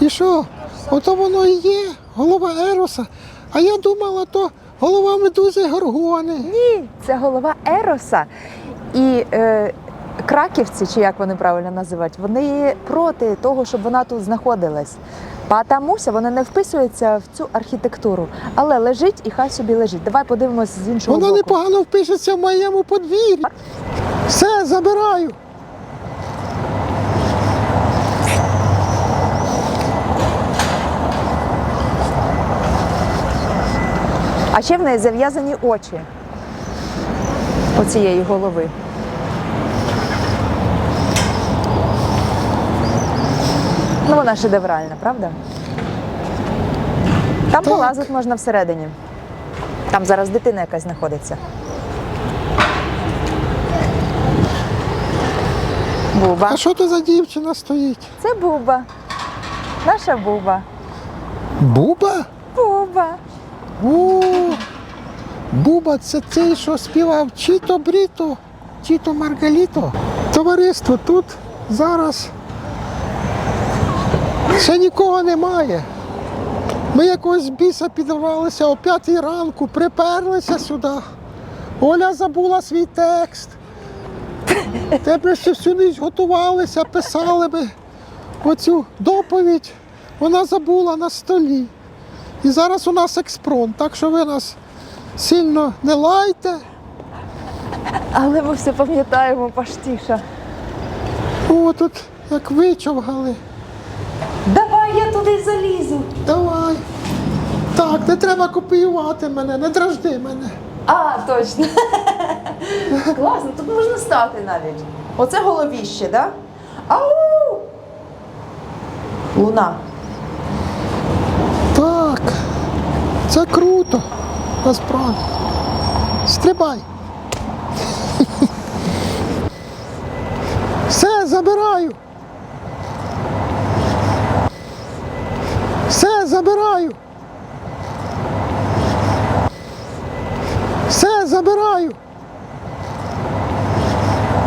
І що? Ото воно і є, голова Ероса. А я думала, то голова медузи Горгони. Ні, це голова Ероса. І е, краківці, чи як вони правильно називають, вони проти того, щоб вона тут знаходилась. Патамуся вона не вписується в цю архітектуру, але лежить і хай собі лежить. Давай подивимось з іншого Вона боку. непогано впишеться в моєму подвір'ї. Все, забираю. А ще в неї зав'язані очі оцієї голови. Ну, вона шедевральна, правда? Там Так. полазити можна всередині. Там зараз дитина якась знаходиться. Буба. А що то за дівчина стоїть? Це Буба. Наша Буба. Буба? Буба. О, Буба це той, що співав Чіто Бріто, Чіто Маргаліто. Товариство тут зараз ще нікого немає. Ми якогось біса підірвалися о п'ятій ранку, приперлися сюди. Оля забула свій текст. Тепер ще всю ніч готувалися, писали би оцю доповідь. Вона забула на столі. І зараз у нас експромт, так що ви нас сильно не лайте. Але ми все пам'ятаємо, Паштіша. О, тут як вичовгали. Давай я туди залізу. Давай. Так, не треба копіювати мене, не дражди мене. А, точно. Класно, тут можна стати навіть. Оце головіще, да? Ау! Луна. Так. Це круто. Насправді. Стрибай. Все, забираю. Все, забираю. Все, забираю.